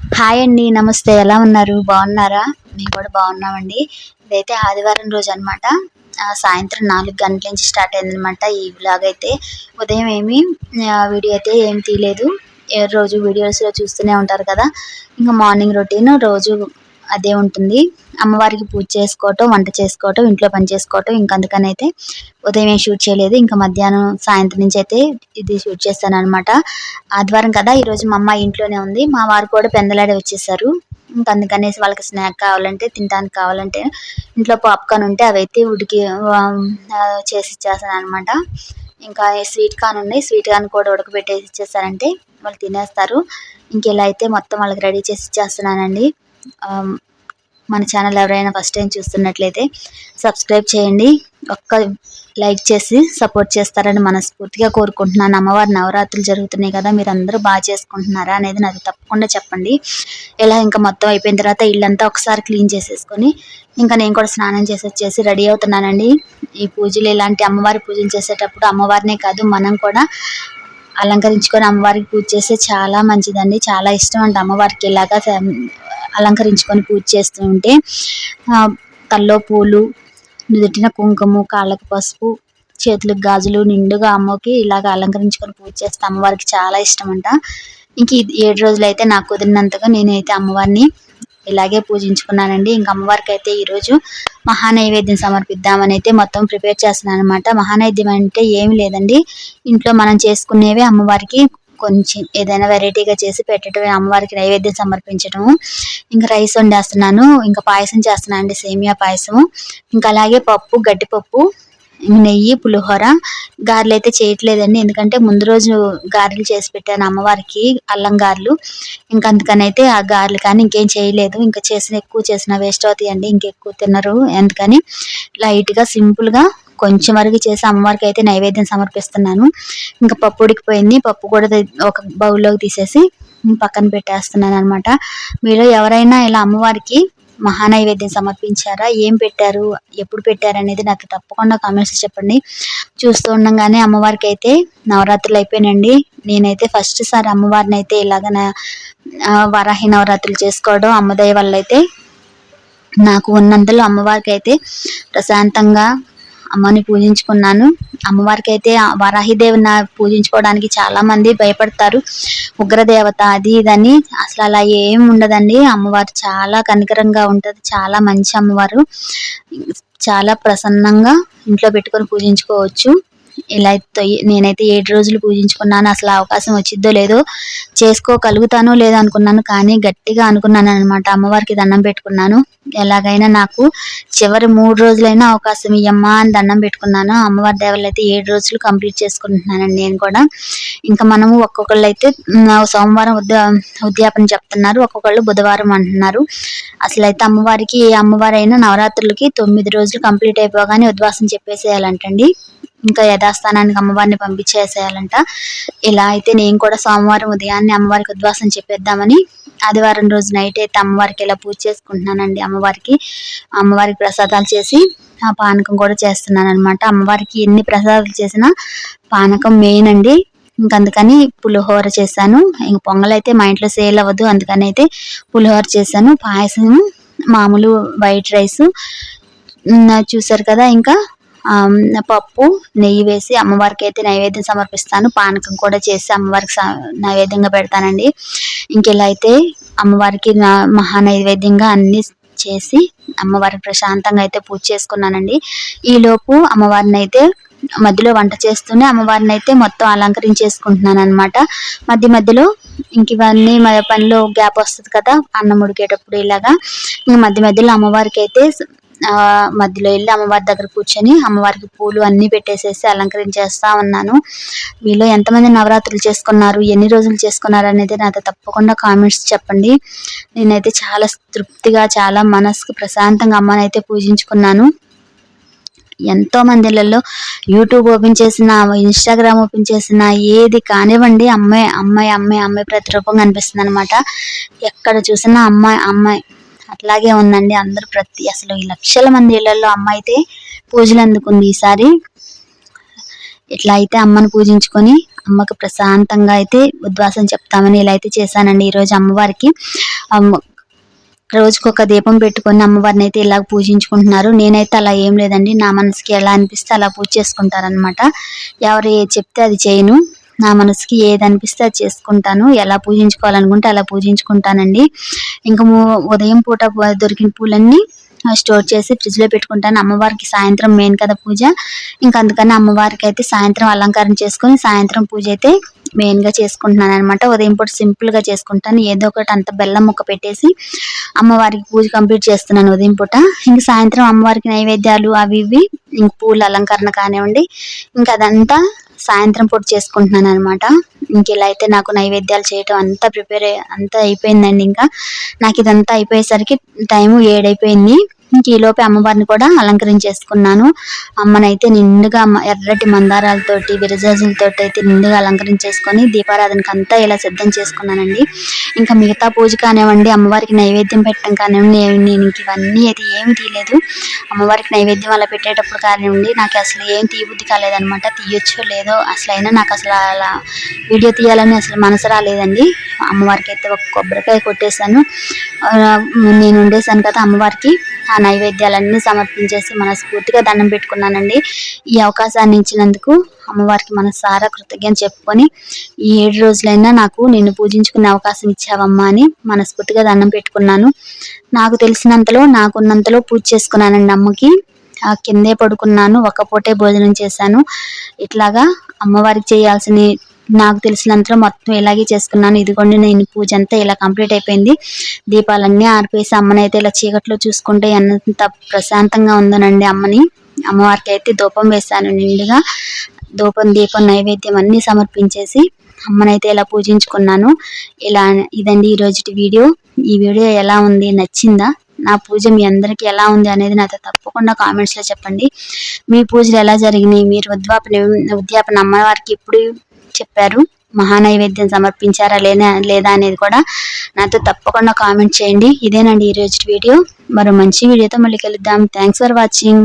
Hi అండి నమస్తే. ఎలా ఉన్నారు? బాగున్నారా? మేము కూడా బాగున్నామండి. ఇదైతే ఆదివారం రోజు అనమాట సాయంత్రం నాలుగు గంటల నుంచి స్టార్ట్ అయింది అనమాట ఈ వ్లాగ్ అయితే. ఉదయం ఏమి వీడియో అయితే ఏం తీయలేదు. రోజు వీడియోస్లో చూస్తూనే ఉంటారు కదా. ఇంకా మార్నింగ్ రొటీన్ రోజు అదే ఉంటుంది. అమ్మవారికి పూజ చేసుకోవటం వంట చేసుకోవటం ఇంట్లో పని చేసుకోవటం ఇంకా అందుకని అయితే ఉదయం ఏం షూట్ చేయలేదు. ఇంకా మధ్యాహ్నం సాయంత్రం నుంచి అయితే ఇది షూట్ చేస్తాను అనమాట ఆదివారం కదా ఈరోజు మా అమ్మ ఇంట్లోనే ఉంది. మా వారు కూడా పెందలాడే వచ్చేసారు. ఇంకా అందుకనేసి వాళ్ళకి స్నాక్ కావాలంటే తినడానికి కావాలంటే ఇంట్లో పాప్కార్న్ ఉంటే అవి అయితే ఉడికి చేసి ఇచ్చేస్తాను అనమాట ఇంకా స్వీట్ కార్న్ ఉన్నాయి. స్వీట్ కార్న్ కూడా ఉడకబెట్టేసి ఇచ్చేసారంటే వాళ్ళు తినేస్తారు. ఇంక ఇలా అయితే మొత్తం వాళ్ళకి రెడీ చేసి ఇచ్చేస్తున్నానండి. మన ఛానల్ ఎవరైనా ఫస్ట్ టైం చూస్తున్నట్లయితే సబ్స్క్రైబ్ చేయండి. ఒక్క లైక్ చేసి సపోర్ట్ చేస్తారని మనస్ఫూర్తిగా కోరుకుంటున్నాను. అమ్మవారి నవరాత్రులు జరుగుతున్నాయి కదా మీరు అందరూ బాగా చేసుకుంటున్నారా అనేది నాకు తప్పకుండా చెప్పండి. ఇలా ఇంకా మొత్తం అయిపోయిన తర్వాత ఇల్లంతా ఒకసారి క్లీన్ చేసేసుకొని ఇంకా నేను కూడా స్నానం చేసి వచ్చేసి రెడీ అవుతున్నానండి. ఈ పూజలు ఇలాంటి అమ్మవారి పూజలు చేసేటప్పుడు అమ్మవారినే కాదు మనం కూడా అలంకరించుకొని అమ్మవారికి పూజ చేస్తే చాలా మంచిదండి. చాలా ఇష్టం అంటే అమ్మవారికి. ఇలాగా అలంకరించుకొని పూజ చేస్తూ ఉంటే తల్లో పూలు నుదుటిన కుంకుమ కాళ్ళకు పసుపు చేతులకు గాజులు నిండుగా అమ్మకి ఇలాగ అలంకరించుకొని పూజ చేస్తే అమ్మవారికి చాలా ఇష్టం అంట ఇంక ఏడు రోజులు అయితే నాకు కుదిరినంతగా నేనైతే అమ్మవారిని ఇలాగే పూజించుకున్నానండి. ఇంకా అమ్మవారికి అయితే ఈరోజు మహానైవేద్యం సమర్పిద్దామని అయితే మొత్తం ప్రిపేర్ చేస్తున్నాను అనమాట మహానైవేద్యం అంటే ఏమి లేదండి. ఇంట్లో మనం చేసుకునేవి అమ్మవారికి కొంచెం ఏదైనా వెరైటీగా చేసి పెట్టడం అమ్మవారికి నైవేద్యం సమర్పించడం ఇంకా రైస్ వండేస్తున్నాను. ఇంకా పాయసం చేస్తున్నాను అండి సేమియా పాయసం ఇంకా అలాగే పప్పు గడ్డిపప్పు నెయ్యి పులిహోర. గారెలు అయితే చేయట్లేదండి. ఎందుకంటే ముందు రోజు గారెలు చేసి పెట్టాను అమ్మవారికి అల్లం గారెలు. ఇంకా అందుకని అయితే ఆ గారెలు కానీ ఇంకేం చేయలేదు. ఇంకా చేసిన ఎక్కువ చేసిన వేస్ట్ అవుతాయండి. ఇంకెక్కువ తినరు. అందుకని లైట్గా సింపుల్గా కొంచెం వరకు చేసి అమ్మవారికి అయితే నైవేద్యం సమర్పిస్తున్నాను. ఇంకా పప్పు ఉడికిపోయింది. పప్పు కూడా ఒక బౌల్లోకి తీసేసి పక్కన పెట్టేస్తున్నాను అనమాట మీరు ఎవరైనా ఇలా అమ్మవారికి మహానైవేద్యం సమర్పించారా? ఏం పెట్టారు? ఎప్పుడు పెట్టారు అనేది నాకు తప్పకుండా కామెంట్స్ చెప్పండి. చూస్తూ ఉండగానే అమ్మవారికి అయితే నవరాత్రులు అయిపోయినండి నేనైతే ఫస్ట్ సారి అమ్మవారిని అయితే ఇలాగ వరాహి నవరాత్రులు చేసుకోవడం అమ్మదయ్య వల్ల అయితే నాకు ఉన్నంతలో అమ్మవారికి అయితే ప్రశాంతంగా అమ్మని పూజించుకున్నాను. అమ్మవారికి అయితే ఆ వరాహిదేవిని పూజించుకోవడానికి చాలా మంది భయపడతారు. ఉగ్రదేవత అది ఇదని అసలు అలా ఏం ఉండదండి. అమ్మవారు చాలా కనికరంగా ఉంటుంది. చాలా మంచి అమ్మవారు. చాలా ప్రసన్నంగా ఇంట్లో పెట్టుకొని పూజించుకోవచ్చు. ఇలా అయితే నేనైతే ఏడు రోజులు పూజించుకున్నాను. అసలు అవకాశం వచ్చిద్దో లేదో చేసుకోగలుగుతానో లేదో అనుకున్నాను. కానీ గట్టిగా అనుకున్నాను అనమాట అమ్మవారికి దండం పెట్టుకున్నాను. ఎలాగైనా నాకు చివరి మూడు రోజులైనా అవకాశం ఇయ్యమ్మా అని దండం పెట్టుకున్నాను. అమ్మవారి దేవలు అయితే ఏడు రోజులు కంప్లీట్ చేసుకుంటున్నానండి నేను కూడా. ఇంకా మనము ఒక్కొక్కళ్ళు అయితే సోమవారం ఉద్యా ఉద్యాపన చెప్తున్నారు. ఒక్కొక్కళ్ళు బుధవారం అంటున్నారు. అసలు అయితే అమ్మవారికి అమ్మవారైనా నవరాత్రులకి తొమ్మిది రోజులు కంప్లీట్ అయిపోగానే ఉద్వాసం చెప్పేసేయాలంటండి. ఇంకా యథాస్థానానికి అమ్మవారిని పంపించేసేయాలంట. ఇలా అయితే నేను కూడా సోమవారం ఉదయాన్నే అమ్మవారికి ఉద్వాసం చెప్పేద్దామని ఆదివారం రోజు నైట్ అయితే అమ్మవారికి ఇలా పూజ చేసుకుంటున్నానండి అమ్మవారికి. అమ్మవారికి ప్రసాదాలు చేసి ఆ పానకం కూడా చేస్తున్నాను అనమాట అమ్మవారికి ఎన్ని ప్రసాదాలు చేసినా పానకం మెయిన్ అండి. ఇంక అందుకని పులిహోర చేశాను. ఇంక పొంగల్ అయితే మా ఇంట్లో సేల్ అవ్వదు. అందుకని అయితే పులిహోర చేశాను. పాయసం మామూలు వైట్ రైస్ చూసారు కదా ఇంకా పప్పు నెయ్యి వేసి అమ్మవారికి అయితే నైవేద్యం సమర్పిస్తాను. పానకం కూడా చేసి అమ్మవారికి స- నైవేద్యంగా పెడతానండి. ఇంకెలా అయితే అమ్మవారికి మహా నైవేద్యంగా అన్ని చేసి అమ్మవారికి ప్రశాంతంగా అయితే పూజ చేసుకున్నానండి. ఈలోపు అమ్మవారిని అయితే మధ్యలో వంట చేస్తూనే అమ్మవారిని అయితే మొత్తం అలంకరించేసుకుంటున్నాను అనమాట మధ్య మధ్యలో ఇంక ఇవన్నీ మన పనిలో గ్యాప్ వస్తుంది కదా అన్నం ఉడికేటప్పుడు ఇలాగా. ఇంక మధ్య మధ్యలో అమ్మవారికి అయితే మధ్యలో వెళ్ళి అమ్మవారి దగ్గర కూర్చొని అమ్మవారికి పూలు అన్ని పెట్టేసేసి అలంకరించేస్తా ఉన్నాను. మీలో ఎంతమంది నవరాత్రులు చేసుకున్నారు ఎన్ని రోజులు చేసుకున్నారు అనేది నాకు తప్పకుండా కామెంట్స్ చెప్పండి. నేనైతే చాలా తృప్తిగా చాలా మనసుకు ప్రశాంతంగా అమ్మని అయితే పూజించుకున్నాను. ఎంతో మంది యూట్యూబ్ ఓపెన్ చేసిన ఇన్స్టాగ్రామ్ ఓపెన్ చేసిన ఏది కానివ్వండి అమ్మాయి అమ్మాయి అమ్మాయి అమ్మాయి ప్రతిరూపం కనిపిస్తుంది అనమాట ఎక్కడ చూసినా అమ్మాయి అమ్మాయి. అట్లాగే ఉందండి అందరూ ప్రతి అసలు ఈ లక్షల మంది ఇళ్ళలో అమ్మ అయితే పూజలు అందుకుంది ఈసారి. ఇట్లా అయితే అమ్మను పూజించుకొని అమ్మకు ప్రశాంతంగా అయితే ఉద్వాసం చెప్తామని ఇలా అయితే చేశానండి ఈరోజు అమ్మవారికి. అమ్మ రోజుకొక దీపం పెట్టుకొని అమ్మవారిని అయితే ఇలా పూజించుకుంటున్నారు. నేనైతే అలా ఏం లేదండి నా మనసుకి ఎలా అనిపిస్తే అలా పూజ చేసుకుంటారనమాట ఎవరు చెప్తే అది చేయను. నా మనసుకి ఏది అనిపిస్తే అది చేసుకుంటాను. ఎలా పూజించుకోవాలనుకుంటే అలా పూజించుకుంటానండి. ఇంకా ఉదయం పూట దొరికిన పూలన్నీ స్టోర్ చేసి ఫ్రిడ్జ్లో పెట్టుకుంటాను. అమ్మవారికి సాయంత్రం మెయిన్ కదా పూజ. ఇంకా అందుకని అమ్మవారికి అయితే సాయంత్రం అలంకారం చేసుకొని సాయంత్రం పూజ అయితే మెయిన్గా చేసుకుంటున్నాను అనమాట ఉదయం పూట సింపుల్గా చేసుకుంటాను. ఏదో ఒకటి అంత బెల్లం ముక్క పెట్టేసి అమ్మవారికి పూజ కంప్లీట్ చేస్తున్నాను ఉదయం పూట. ఇంకా సాయంత్రం అమ్మవారికి నైవేద్యాలు అవి ఇవి ఇంక పూల అలంకరణ కానివ్వండి. ఇంకా అదంతా సాయంత్రం పూట చేసుకుంటున్నాను అనమాట ఇంక ఇలా అయితే నాకు నైవేద్యాలు చేయటం అంతా ప్రిపేర్ అంతా అయిపోయిందండి ఇంకా. నాకు ఇదంతా అయిపోయేసరికి టైము ఏడైపోయింది. ఈ లోపే అమ్మవారిని కూడా అలంకరించేసుకున్నాను. అమ్మనైతే నిండుగా ఎర్రటి మందారాలతోటి విరజాజులతోటి అయితే నిండుగా అలంకరించేసుకొని దీపారాధనకి అంతా ఇలా సిద్ధం చేసుకున్నానండి. ఇంకా మిగతా పూజ కానివ్వండి అమ్మవారికి నైవేద్యం పెట్టడం కానివ్వండి నేను ఇంక ఇవన్నీ అయితే ఏమి తీయలేదు. అమ్మవారికి నైవేద్యం అలా పెట్టేటప్పుడు కానివ్వండి నాకు అసలు ఏం తీయబుద్ధి కాలేదనమాట తీయొచ్చో లేదో అసలు అయినా నాకు అసలు అలా వీడియో తీయాలని అసలు మనసు రాలేదండి. అమ్మవారికి అయితే ఒక కొబ్బరికాయ కొట్టేశాను. నేను ఉండేశాను కదా అమ్మవారికి. ఆ నైవేద్యాలన్నీ సమర్పించేసి మనస్ఫూర్తిగా దండం పెట్టుకున్నానండి. ఈ అవకాశాన్ని ఇచ్చినందుకు అమ్మవారికి మనసారా కృతజ్ఞత చెప్పుకొని ఈ ఏడు రోజులైనా నాకు నిన్ను పూజించుకునే అవకాశం ఇచ్చావమ్మా అని మనస్ఫూర్తిగా దండం పెట్టుకున్నాను. నాకు తెలిసినంతలో నాకున్నంతలో పూజ చేసుకున్నానండి అమ్మకి. ఆ కిందే పడుకున్నాను ఒక పూటే భోజనం చేశాను. ఇట్లాగా అమ్మవారికి చేయాల్సిన నాకు తెలిసినంతలో మొత్తం ఇలాగే చేసుకున్నాను. ఇదిగోండి నేను పూజ అంతా ఇలా కంప్లీట్ అయిపోయింది. దీపాలన్నీ ఆర్పేసి అమ్మని అయితే ఇలా చీకట్లో చూసుకుంటే ఎంత ప్రశాంతంగా ఉందనండి అమ్మని. అమ్మవారికి అయితే ధూపం వేశాను నిండుగా. ధూపం దీపం నైవేద్యం అన్నీ సమర్పించేసి అమ్మనైతే ఇలా పూజించుకున్నాను. ఇలా ఇదండి ఈ రోజుటి వీడియో. ఈ వీడియో ఎలా ఉంది? నచ్చిందా? నా పూజ మీ అందరికీ ఎలా ఉంది అనేది నాతో తప్పకుండా కామెంట్స్లో చెప్పండి. మీ పూజలు ఎలా జరిగినాయి? మీరు ఉద్వాపన ఉద్యాపన అమ్మవారికి ఇప్పుడు చెప్పారు. మహానైవేద్యం సమర్పించారా లేదా లేదా అనేది కూడా నాతో తప్పకుండా కామెంట్ చేయండి. ఇదేనండి ఈ రోజు వీడియో. మరో మంచి వీడియోతో మళ్ళీ కలుద్దాం. Thanks for watching